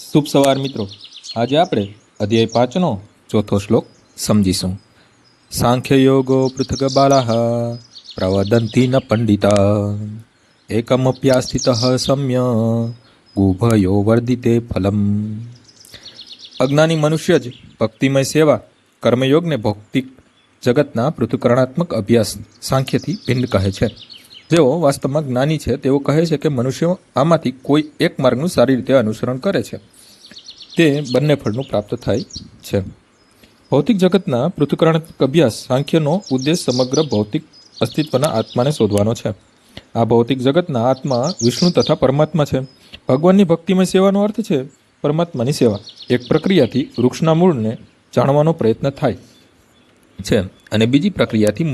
શુભ સવાર મિત્રો. આજે આપણે અધ્યાય પાંચનો ચોથો શ્લોક સમજીશું. સાંખ્ય યોગો પૃથગ બાલા પ્રવદંતી ન પંડિતા એકમપ્યાસ્થિત સમ્ય, ગુભયો વર્ધિતે ફલમ. અજ્ઞાની મનુષ્ય જ ભક્તિમય સેવા, કર્મયોગને ભૌતિક જગતના પૃથુકરણાત્મક અભ્યાસ સાંખ્યથી ભિન્ન કહે છે. જેઓ વાસ્તવમાં જ્ઞાની છે, તેઓ કહે છે કે મનુષ્યો આમાંથી કોઈ એક માર્ગનું સારી રીતે અનુસરણ કરે છે. તે બંને ફળનું પ્રાપ્ત થાય છે. ભૌતિક જગતના પૃથ્કરણાત્મક અભ્યાસ સાંખ્યનો ઉદ્દેશ સમગ્ર ભૌતિક અસ્તિત્વના આત્માને શોધવાનો છે. આ ભૌતિક જગતના આત્મા વિષ્ણુ તથા પરમાત્મા છે. ભગવાનની ભક્તિમય સેવાનો અર્થ છે પરમાત્માની સેવા. એક પ્રક્રિયાથી વૃક્ષના મૂળને જાણવાનો પ્રયત્ન થાય છે. અને બીજી પ્રક્રિયાથી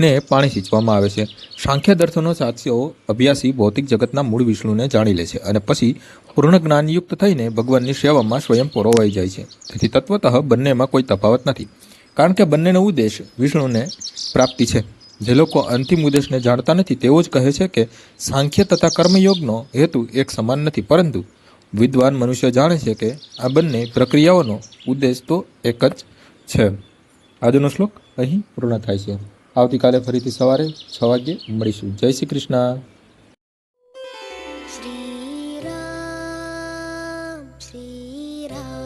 મૂળને પાણી સિંચવામાં આવે છે. સાંખ્ય દર્શનો સાચો અભ્યાસી ભૌતિક જગતના મૂળ વિષ્ણુને જાણી લે છે અને પછી પૂર્ણ જ્ઞાનયુક્ત થઈને ભગવાનની સેવામાં સ્વયં પરોવાઈ જાય છે. તેથી તત્વતઃ બંનેમાં કોઈ તફાવત નથી. કારણ કે બંનેનો ઉદ્દેશ વિષ્ણુને પ્રાપ્તિ છે. જે લોકો અંતિમ ઉદ્દેશને જાણતા નથી, તેઓ જ કહે છે કે સાંખ્ય તથા કર્મયોગનો હેતુ એક સમાન નથી. પરંતુ વિદ્વાન મનુષ્ય જાણે છે કે આ બંને પ્રક્રિયાઓનો ઉદ્દેશ તો એક જ છે. આજનો શ્લોક અહીં પૂર્ણ થાય છે. આવતીકાલે ફરીથી સવારે છ વાગ્યે મળીશું. જય શ્રી કૃષ્ણ. શ્રી રામ શ્રી રામ.